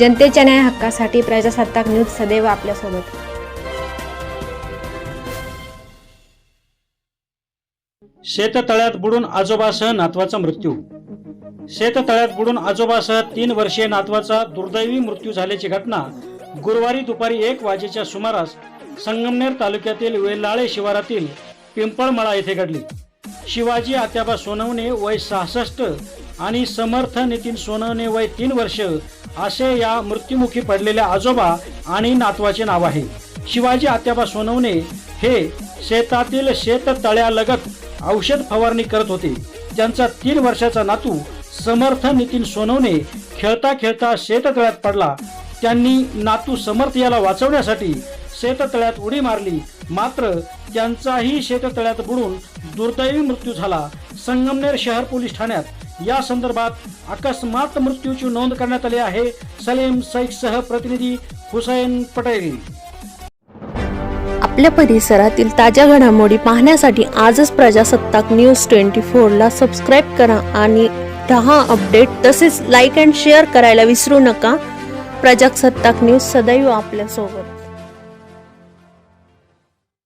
जनतेच्या न्याय हक्कासाठी प्रजासत्ताक न्यूज सदैव आपल्यासोबत. शेततळ्यात बुडून आजोबासह नातवाचा मृत्यू. शेततळ्यात बुडून आजोबासह तीन वर्षीय नातवाचा दुर्दैवी मृत्यू झाल्याची घटना गुरुवारी दुपारी एक वाजेच्या सुमारास संगमनेर तालुक्यातील वेल्लाळे शिवारातील पिंपळमळा येथे घडली. शिवाजी आत्याबा सोनवणे वय सहासष्ट आणि समर्थ नितीन सोनवणे वय तीन वर्ष असे या मृत्युमुखी पडलेल्या आजोबा आणि नातवाचे नाव आहे. शिवाजी आत्याबा सोनवणे हे शेतातील शेततळ्यालगत औषध फवारणी करत होते. त्यांचा तीन वर्षाचा नातू समर्थ नितीन सोनवणे खेळता खेळता शेततळ्यात पडला. त्यांनी नातू समर्थ याला वाचवण्यासाठी शेततळ्यात उडी मारली. मात्र त्यांचाही शेततळ्यात बुडून दुर्दैवी मृत्यू झाला. संगमनेर शहर पोलीस ठाण्यात. या संदर्भात अकस्मात मृत्यूची नोंद करण्यात आली आहे. सलीम सैक सह प्रतिनिधी हुसैन पटेल. आपल्या परिसरातील ताज्या घडामोडी पाहण्यासाठी आजच प्रजासत्ताक न्यूज ट्वेंटी फोरला सबस्क्राईब करा आणि दहा अपडेट तसेच लाईक अँड शेअर करायला विसरू नका. प्रजासत्ताक न्यूज सदैव आपल्यासोबत.